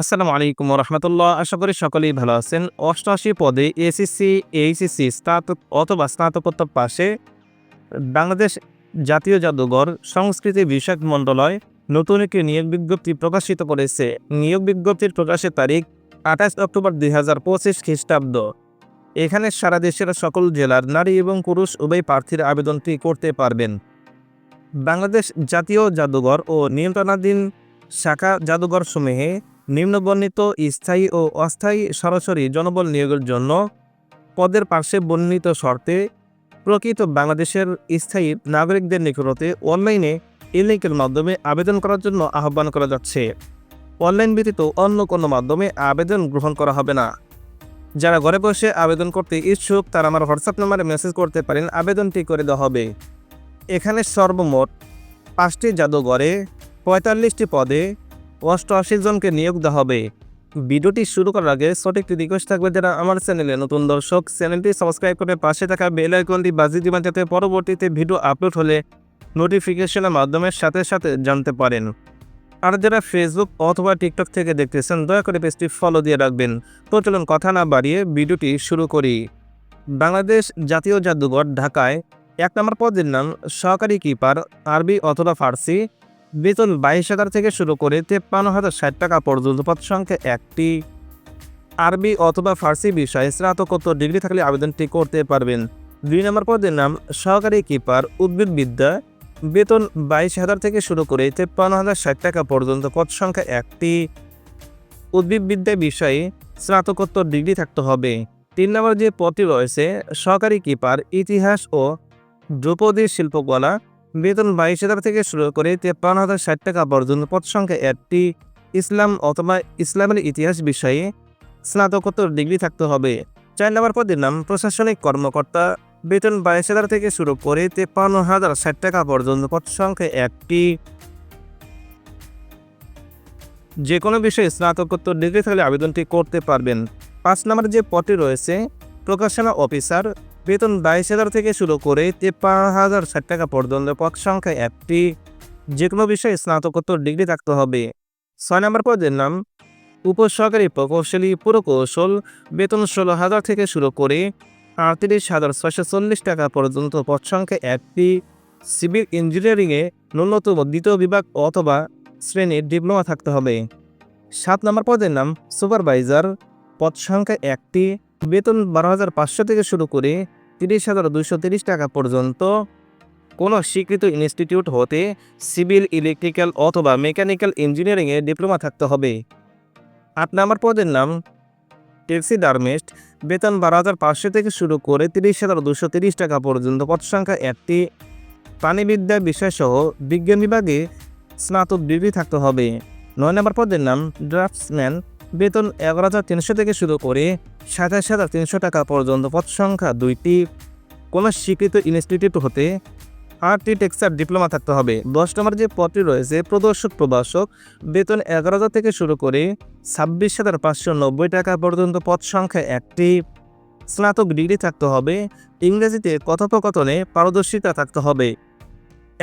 আসসালামু আলাইকুম রহমতুল্লাহ। আশা করি সকলেই ভালো আছেন। অষ্টআশি পদে এসএসসি এইচএসসি স্নাতক অথবা স্নাতকোত্তর পাশে বাংলাদেশ জাতীয় জাদুঘর সংস্কৃতি বিষয়ক মণ্ডলয় নতুন একটি নিয়োগ বিজ্ঞপ্তি প্রকাশিত করেছে। নিয়োগ বিজ্ঞপ্তির প্রকাশের তারিখ আঠাশ অক্টোবর দুই হাজার পঁচিশ খ্রিস্টাব্দ। এখানে সারা দেশের সকল জেলার নারী এবং পুরুষ উভয় প্রার্থীর আবেদনটি করতে পারবেন। বাংলাদেশ জাতীয় জাদুঘর ও নিয়ন্ত্রণাধীন শাখা জাদুঘর সমূহে নিম্নবর্ণিত স্থায়ী ও অস্থায়ী সরাসরি জনবল নিয়োগের জন্য পদের পার্শ্বে বর্ণিত শর্তে প্রকৃত বাংলাদেশের স্থায়ী নাগরিকদের নিকটতে অনলাইনে ই লিঙ্কের মাধ্যমে আবেদন করার জন্য আহ্বান করা যাচ্ছে। অনলাইন ব্যতীত অন্য কোনো মাধ্যমে আবেদন গ্রহণ করা হবে না। যারা ঘরে বসে আবেদন করতে ইচ্ছুক, তারা আমার হোয়াটসঅ্যাপ নম্বরে মেসেজ করতে পারেন, আবেদনটি করে দেওয়া হবে। এখানে সর্বমোট পাঁচটি জাদুঘরে পঁয়তাল্লিশটি পদে অষ্টআশি জনকে নিয়োগ দেওয়া হবে। ভিডিওটি শুরু করার আগে সঠিকটি রিকোয়েস্ট থাকবে যারা আমার চ্যানেলে নতুন দর্শক চ্যানেলটি সাবস্ক্রাইব করে পাশে থাকা বেল আইকনটি বাজিয়ে দিবেন যাতে পরবর্তীতে ভিডিও আপলোড হলে নোটিফিকেশনের মাধ্যমে সাথে সাথে জানতে পারেন। আর যারা ফেসবুক অথবা টিকটক থেকে দেখতেছেন, দয়া করে পেজটি ফলো দিয়ে রাখবেন। তো চলুন কথা না বাড়িয়ে ভিডিওটি শুরু করি। বাংলাদেশ জাতীয় জাদুঘর, ঢাকায়। এক নম্বর পদের নাম সহকারী কিপার আরবি অথবা ফার্সি। বেতন বাইশ হাজার থেকে শুরু করে তেপ্পান্ন হাজার ষাট টাকা পর্যন্ত পদ সংখ্যা একটি। আরবি অথবা ফার্সি বিষয়ে স্নাতকোত্তর ডিগ্রি থাকলে আবেদনটি করতে পারবেন। দুই নম্বর পদের নাম সহকারী কিপার উদ্ভিদবিদ্যা বেতন বাইশ হাজার থেকে শুরু করে তেপ্পান্ন হাজার ষাট টাকা পর্যন্ত পদ সংখ্যা একটি। উদ্ভিদবিদ্যা বিষয়ে স্নাতকোত্তর ডিগ্রি থাকতে হবে। তিন নম্বর যে পদটি রয়েছে সহকারী কিপার ইতিহাস ও দ্রৌপদী শিল্পকলা বেতন বাইশ হাজার থেকে শুরু করে তেপ্পান্ন হাজার ষাট টাকা পর্যন্ত পদ সংখ্যা একটি ইসলাম অথবা ইসলামের ইতিহাস বিষয়ে স্নাতকোত্তর ডিগ্রি থাকতে হবে। চার নম্বর পদের নাম প্রশাসনিক কর্মকর্তা। বেতন বাইশ হাজার থেকে শুরু করে তেপ্পান্ন হাজার ষাট টাকা পর্যন্ত পদ সংখ্যা একটি। যে কোনো বিষয়ে স্নাতকোত্তর ডিগ্রি থাকলে আবেদনটি করতে পারবেন। পাঁচ নম্বর যে পদটি রয়েছে, প্রকাশনা অফিসার। বেতন বাইশ হাজার থেকে শুরু করে তেপ্পান্ন হাজার ষাট টাকা পর্যন্ত পদ সংখ্যা একটি। যে কোনো বিষয়ে স্নাতকোত্তর ডিগ্রি থাকতে হবে। ছয় নম্বর পদের নাম, উপসহকারী প্রকৌশলী পুরকৌশল। বেতন ষোলো হাজার থেকে শুরু করে আটত্রিশ হাজার ছয়শো চল্লিশ টাকা পর্যন্ত পদ সংখ্যা একটি। সিভিল ইঞ্জিনিয়ারিংয়ে ন্যূনতম দ্বিতীয় বিভাগ অথবা শ্রেণির ডিপ্লোমা থাকতে হবে। সাত নম্বর পদের নাম, সুপারভাইজার। পদ সংখ্যা একটি। বেতন বারো হাজার পাঁচশো থেকে শুরু করে তিরিশ হাজার দুশো তিরিশ টাকা পর্যন্ত। কোনো স্বীকৃত ইনস্টিটিউট হতে সিভিল, ইলেকট্রিক্যাল অথবা মেকানিক্যাল ইঞ্জিনিয়ারিংয়ে ডিপ্লোমা থাকতে হবে। আট নম্বর পদের নাম ট্যাক্সি ডার্মিস্ট। বেতন বারো হাজার পাঁচশো থেকে শুরু করে তিরিশ হাজার দুশো তিরিশ টাকা পর্যন্ত পদ সংখ্যা একটি। প্রাণীবিদ্যা বিষয়সহ বিজ্ঞান বিভাগে স্নাতক ডিগ্রি থাকতে হবে। নয় নম্বর পদের নাম, ড্রাফটসম্যান। বেতন এগারো হাজার তিনশো থেকে শুরু করে সাতাশ হাজার তিনশো টাকা পর্যন্ত পদ সংখ্যা দুইটি। কোনো স্বীকৃত ইনস্টিটিউট হতে আর্কিটেকচার ডিপ্লোমা থাকতে হবে। দশ নম্বর যে পদটি রয়েছে, প্রদর্শক প্রভাষক, বেতন এগারো হাজার থেকে শুরু করে ছাব্বিশ হাজার পাঁচশো নব্বই টাকা পর্যন্ত পদ সংখ্যা একটি। স্নাতক ডিগ্রি থাকতে হবে। ইংরেজিতে কথোপকথনে পারদর্শিতা থাকতে হবে।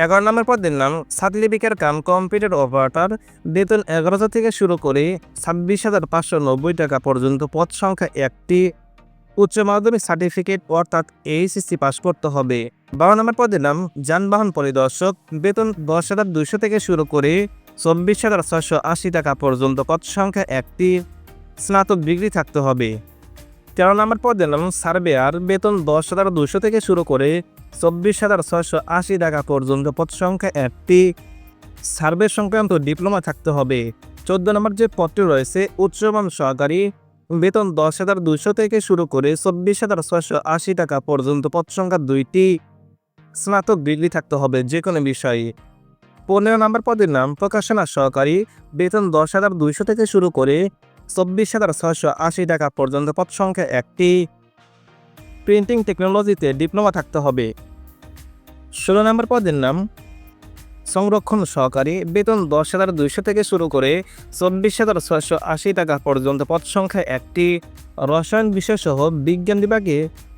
এগারো নম্বর পদের নাম সার্টিফিকেট কাম কম্পিউটার অপারেটর। বেতন এগারো হাজার থেকে শুরু করে ছাব্বিশ হাজার পাঁচশো নব্বই টাকা পর্যন্ত পদ সংখ্যা একটি। উচ্চ মাধ্যমিক সার্টিফিকেট অর্থাৎ এইচএসসি পাস করতে হবে। বারো নম্বর পদের নাম যানবাহন পরিদর্শক। বেতন দশ হাজার দুইশো থেকে শুরু করে চব্বিশ হাজার ছশো আশি টাকা পর্যন্ত পদ সংখ্যা একটি। স্নাতক ডিগ্রি থাকতে হবে। তেরো নম্বর পদের নাম সার্ভেয়ার বেতন দশ হাজার দুশো থেকে শুরু করে চব্বিশ হাজার ছয়শো আশি টাকা পর্যন্ত পদ সংখ্যা একটি। সার্ভে সংক্রান্ত ডিপ্লোমা থাকতে হবে। চোদ্দ নম্বর যে পদটি রয়েছে, উচ্চমান সহকারী, বেতন দশ হাজার দুশো থেকে শুরু করে চব্বিশ হাজার ছয়শো আশি টাকা পর্যন্ত পদ সংখ্যা দুইটি। স্নাতক ডিগ্রি থাকতে হবে যে কোনো বিষয়ে। পনেরো নম্বর পদের নাম প্রকাশনা সহকারী, বেতন দশ হাজার দুইশো থেকে শুরু করে চব্বিশ হাজার ছয়শো আশি টাকা পর্যন্ত পদ সংখ্যা একটি। প্রিন্টিং টেকনোলজিতে ডিপ্লোমা থাকতে হবে। ষোলো নম্বর পদের নাম, সংরক্ষণ সহকারী, বেতন দশ হাজার দুইশো থেকে শুরু করে চব্বিশ হাজার ছয়শো আশি টাকা পর্যন্ত পদ সংখ্যা একটি। রসায়ন বিষয়সহ বিজ্ঞান বিভাগে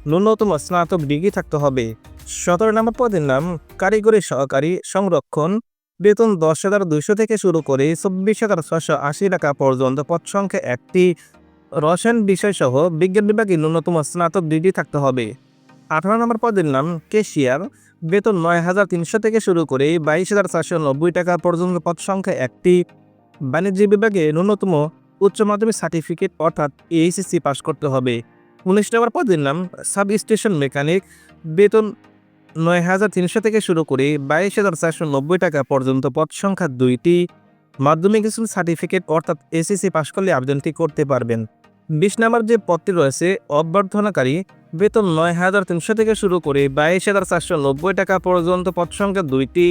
ন্যূনতম স্নাতক ডিগ্রি থাকতে হবে। সতেরো নম্বর পদের নাম, কারিগরি সহকারী, সংরক্ষণ বেতন দশ হাজার দুইশো থেকে শুরু করে চব্বিশ হাজার ছশো আশি টাকা পর্যন্ত, পদ সংখ্যা একটি। রসায়ন বিষয়সহ বিজ্ঞান বিভাগে ন্যূনতম স্নাতক ডিগ্রি থাকতে হবে। আঠারো নম্বর পদের নাম কেশিয়ার। বেতন নয় হাজার তিনশো থেকে শুরু করে বাইশ হাজার চারশো নব্বই টাকা পর্যন্ত, পদ সংখ্যা একটি। বাণিজ্য বিভাগে ন্যূনতম উচ্চ মাধ্যমিক সার্টিফিকেট, অর্থাৎ এইচএসসি পাশ করতে হবে। উনিশ নম্বর পদের নাম সাব স্টেশন মেকানিক। বেতন নয় হাজার তিনশো থেকে শুরু করে বাইশ হাজার চারশো নব্বই টাকা পর্যন্ত পদ সংখ্যা দুইটি। মাধ্যমিক স্কুল সার্টিফিকেট অর্থাৎ এসএসসি পাশ করলে আবেদনটি করতে পারবেন। বিশ নম্বর যে পদটি রয়েছে, অভ্যর্থনাকারী বেতন নয় হাজার তিনশো থেকে শুরু করে বাইশ হাজার চারশো নব্বই টাকা পর্যন্ত পদ সংখ্যা দুইটি।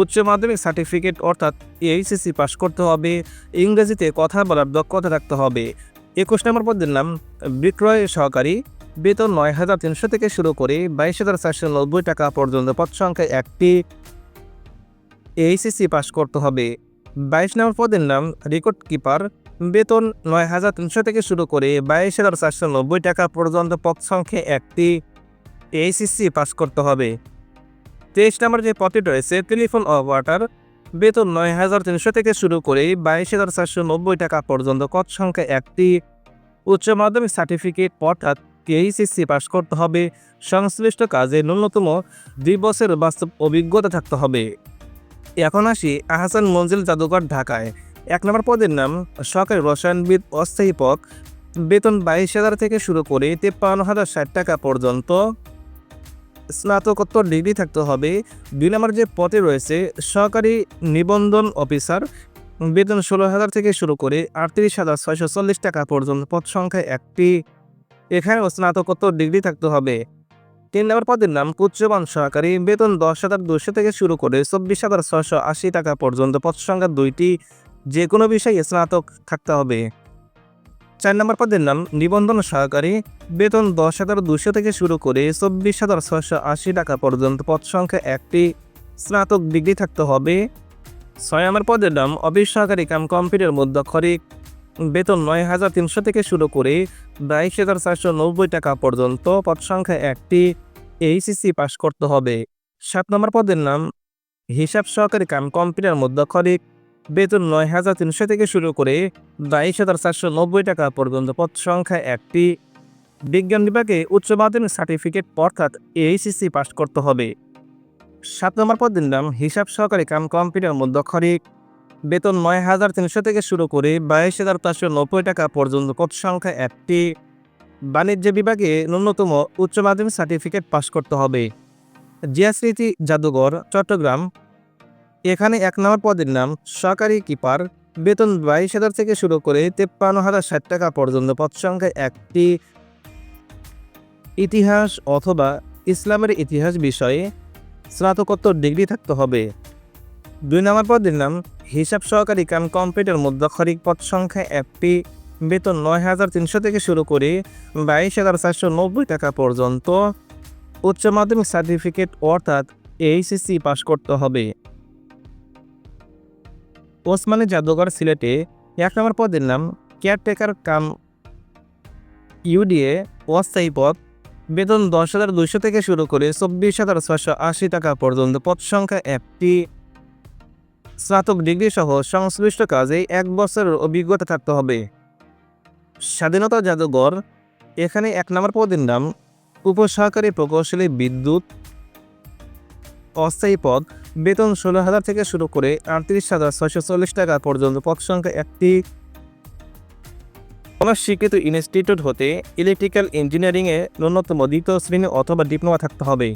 উচ্চ মাধ্যমিক সার্টিফিকেট অর্থাৎ এইচএসসি পাস করতে হবে, ইংরেজিতে কথা বলার দক্ষতা রাখতে হবে। একুশ নম্বর পদের নাম বিক্রয় সহকারী বেতন নয় হাজার তিনশো থেকে শুরু করে বাইশ হাজার চারশো নব্বই টাকা পর্যন্ত পদ সংখ্যা একটি এইচএসসি পাস করতে হবে। বাইশ নম্বর পদের নাম রেকর্ড কিপার। বেতন নয় হাজার তিনশো থেকে শুরু করে বাইশ হাজার চারশো নব্বই টাকা পর্যন্ত পদ সংখ্যা একটি এইচএসসি পাস করতে হবে। তেইশ নম্বর যে পদটি রয়েছে টেলিফোন অপারেটর বেতন নয় হাজার তিনশো থেকে শুরু করে বাইশ হাজার চারশো নব্বই টাকা পর্যন্ত পদ সংখ্যা একটি উচ্চ মাধ্যমিক সার্টিফিকেট অর্থাৎ এইচএসসি পাস করতে হবে। সংশ্লিষ্ট কাজে ন্যূনতম দুই বছর বাস্তব অভিজ্ঞতা থাকতে হবে। এখন আসি আহসান মঞ্জিল জাদুঘর ঢাকায়। এক নম্বর পদের নাম সরকারি রসায়নবিদ অস্থায়ী পদ বেতন বাইশ হাজার থেকে শুরু করে তেপ্পান্ন হাজার ষাট টাকা পর্যন্ত। স্নাতকোত্তর ডিগ্রি থাকতে হবে। দুই নম্বর যে পদে রয়েছে সহকারী নিবন্ধন অফিসার। বেতন ষোলো হাজার থেকে শুরু করে আটত্রিশ হাজার ছয়শো চল্লিশ টাকা পর্যন্ত পদ সংখ্যা একটি। এখানেও স্নাতকোত্তর ডিগ্রি থাকতে হবে। তিন নম্বর পদের নাম উচ্চমান সহকারী। বেতন দশ হাজার দুশো থেকে শুরু করে চব্বিশ হাজার ছশো আশি টাকা পর্যন্ত পদ সংখ্যা দুইটি যে কোনো বিষয়ে স্নাতক থাকতে হবে। চার নম্বর পদের নাম নিবন্ধন সহকারী। বেতন দশ হাজার দুশো থেকে শুরু করে চব্বিশ হাজার ছশো আশি টাকা পর্যন্ত পদ সংখ্যা একটি স্নাতক ডিগ্রি থাকতে হবে। ছয় নম্বর পদের নাম অফিস সহকারী কাম কম্পিউটার মধ্যক্ষরিক। বেতন নয় হাজার তিনশো থেকে শুরু করে বাইশ হাজার চারশো নব্বই টাকা পর্যন্ত পদ সংখ্যা একটি এইচএসসি পাস করতে হবে। সাত নম্বর পদের নাম, হিসাব সহকারী কাম কম্পিউটার মধ্যক্ষরিক বেতন নয় হাজার তিনশো থেকে শুরু করে বাইশ হাজার চারশো নব্বই টাকা পর্যন্ত পদ সংখ্যা একটি। বিজ্ঞান বিভাগে উচ্চ মাধ্যমিক সার্টিফিকেট অর্থাৎ এইচএসসি পাস করতে হবে। সাত নম্বর পদের নাম, হিসাব সহকারী কাম কম্পিউটার মধ্যক্ষরিক বেতন নয় হাজার তিনশো থেকে শুরু করে বাইশ হাজার চারশো নব্বই টাকা পর্যন্ত পদ সংখ্যা একটি বাণিজ্য বিভাগে ন্যূনতম উচ্চ মাধ্যমিক সার্টিফিকেট পাশ করতে হবে। জিয়াস্মৃতি জাদুঘর, চট্টগ্রাম। এখানে এক নম্বর পদের নাম, সহকারী কিপার। বেতন বাইশ হাজার থেকে শুরু করে তেপ্পান্ন হাজার ষাট টাকা পর্যন্ত পদ সংখ্যা একটি। ইতিহাস অথবা ইসলামের ইতিহাস বিষয়ে স্নাতকোত্তর ডিগ্রি থাকতে হবে। দুই নম্বর পদের নাম হিসাব সহকারী কাম কম্পিউটার মধ্যক্ষরিক পদ সংখ্যা একটি, বেতন নয় হাজার তিনশো থেকে শুরু করে বাইশ হাজার চারশো নব্বই টাকা পর্যন্ত। উচ্চ মাধ্যমিক সার্টিফিকেট অর্থাৎ এইচএসসি পাশ করতে হবে। ওসমানী জাদুঘর সিলেটে এক নম্বর পদের নাম কেয়ারটেকার কাম ইউডিএ অস্থায়ী পদ, বেতন দশ হাজার দুইশো থেকে শুরু করে চব্বিশ হাজার ছয়শো আশি টাকা পর্যন্ত, পদ সংখ্যা একটি। স্নাতক ডিগ্রি সহ সংশ্লিষ্ট কাজে এক বছরের অভিজ্ঞতা থাকতে হবে। স্বাধীনতা জাদুঘর, এখানে এক নম্বর পদের নাম, উপসহকারী প্রকৌশলী বিদ্যুৎ, অস্থায়ী পদ, বেতন ষোলো হাজার থেকে শুরু করে আটত্রিশ হাজার ছয়শো চল্লিশ টাকা পর্যন্ত, পদ সংখ্যা একটি। কোনো স্বীকৃত ইনস্টিটিউট হতে ইলেকট্রিক্যাল ইঞ্জিনিয়ারিংয়ে ন্যূনতম দ্বিতীয় শ্রেণি অথবা ডিপ্লোমা থাকতে হবে।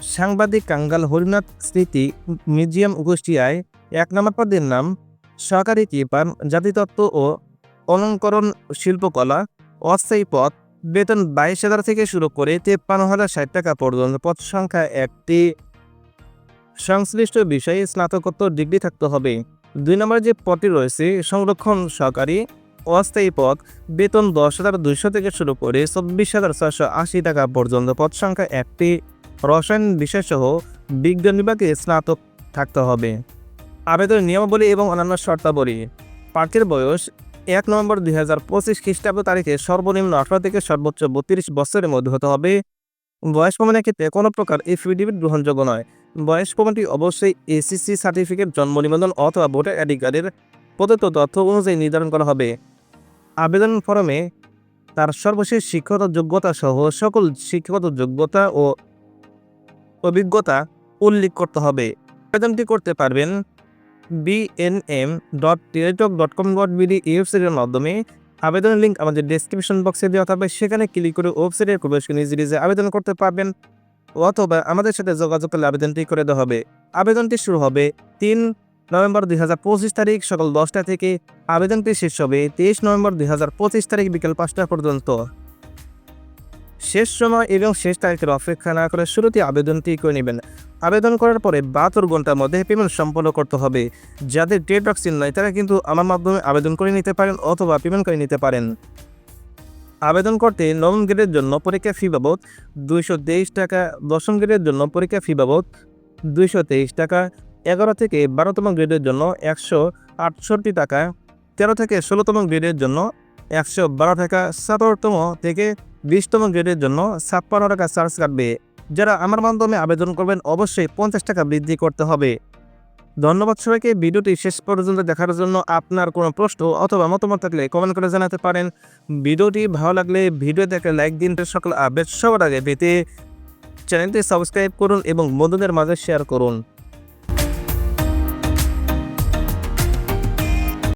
সাংবাদিক কাঙ্গাল হরিনাথ স্মৃতি মিউজিয়াম কুষ্টিয়ায় এক নম্বর পদের নাম সহকারী কিপার, জাতিতত্ত্ব ও অলঙ্করণ শিল্পকলা, অস্থায়ী পদ বেতন বাইশ হাজার থেকে শুরু করে তেপ্পান্ন হাজার ষাট টাকা পর্যন্ত। পদ সংখ্যা একটি। সংশ্লিষ্ট বিষয়ে স্নাতকোত্তর ডিগ্রি থাকতে হবে। দুই নম্বর যে পদটি রয়েছে, সংরক্ষণ সহকারী, অস্থায়ী পদ, বেতন দশ হাজার দুইশো থেকে শুরু করে চব্বিশ হাজার ছয়শো আশি টাকা পর্যন্ত। পদ সংখ্যা একটি। রসায়ন বিষয়সহ বিজ্ঞান বিভাগে স্নাতক থাকতে হবে। আবেদনের নিয়মাবলী এবং অন্যান্য শর্তাবলী। প্রার্থীর বয়স এক নভেম্বর দুই হাজার পঁচিশ খ্রিস্টাব্দ তারিখে সর্বনিম্ন আঠারো থেকে সর্বোচ্চ বত্রিশ বছরের মধ্যে হতে হবে। বয়স প্রমাণের ক্ষেত্রে কোনো প্রকার এফিডেভিট গ্রহণযোগ্য নয়। বয়স প্রমাণটি অবশ্যই এসিসি সার্টিফিকেট জন্ম নিবন্ধন অথবা ভোটার আইডি কার্ডের প্রদত্ত তথ্য অনুযায়ী নির্ধারণ করা হবে। আবেদন ফরমে তার সর্বশেষ শিক্ষাগত যোগ্যতা সহ সকল শিক্ষাগত যোগ্যতা ও অভিজ্ঞতা উল্লেখ করতে হবে। আবেদনটি করতে পারবেন BNM dot Teletalk dot com dot BD ওয়েবসাইটের মাধ্যমে। আবেদনের লিঙ্ক আমাদের ডেসক্রিপশন বক্সে দেওয়া থাকবে। সেখানে ক্লিক করে ওয়েবসাইটে প্রবেশ করে নিজে নিজে আবেদন করতে পারবেন অথবা আমাদের সাথে যোগাযোগ করলে আবেদনটি করে দেওয়া হবে। আবেদনটি শুরু হবে তিন নভেম্বর দুই হাজার পঁচিশ তারিখ সকাল দশটা থেকে। আবেদনটি শেষ হবে তেইশ নভেম্বর দুই হাজার পঁচিশ তারিখ বিকেল পাঁচটা পর্যন্ত। শেষ সময় এবং শেষ তারিখের অপেক্ষা না করে শুরুতে আবেদনটি করে নেবেন। আবেদন করার পরে বাহাত্তর ঘণ্টার মধ্যে পেমেন্ট সম্পন্ন করতে হবে। যাদের ডেট ভ্যাকসিন নয় তারা কিন্তু আমার মাধ্যমে আবেদন করে নিতে পারেন অথবা পেমেন্ট করে নিতে পারেন। আবেদন করতে নবম গ্রেডের জন্য পরীক্ষা ফি বাবদ দুইশো তেইশ টাকা, দশম গ্রেডের জন্য পরীক্ষা ফি বাবদ দুইশো তেইশ টাকা, এগারো থেকে বারোতম গ্রেডের জন্য একশো আটষট্টি টাকা, তেরো থেকে ষোলোতম গ্রেডের জন্য একশো বারো টাকা, সতেরোতম থেকে বিশতম গ্রেডের জন্য ছাপ্পান্ন টাকা চার্জ কাটবে। যারা আমার মাধ্যমে আবেদন করবেন, অবশ্যই পঞ্চাশ টাকা বৃদ্ধি করতে হবে। ধন্যবাদ সবাইকে। ভিডিওটি শেষ পর্যন্ত দেখার জন্য আপনার কোনো প্রশ্ন অথবা মতামত থাকলে কমেন্ট করে জানাতে পারেন। ভিডিওটি ভালো লাগলে ভিডিও দেখে লাইক দিন। সকল আপডেট সবার আগে পেতে চ্যানেলটি সাবস্ক্রাইব করুন এবং বন্ধুদের মাঝে শেয়ার করুন।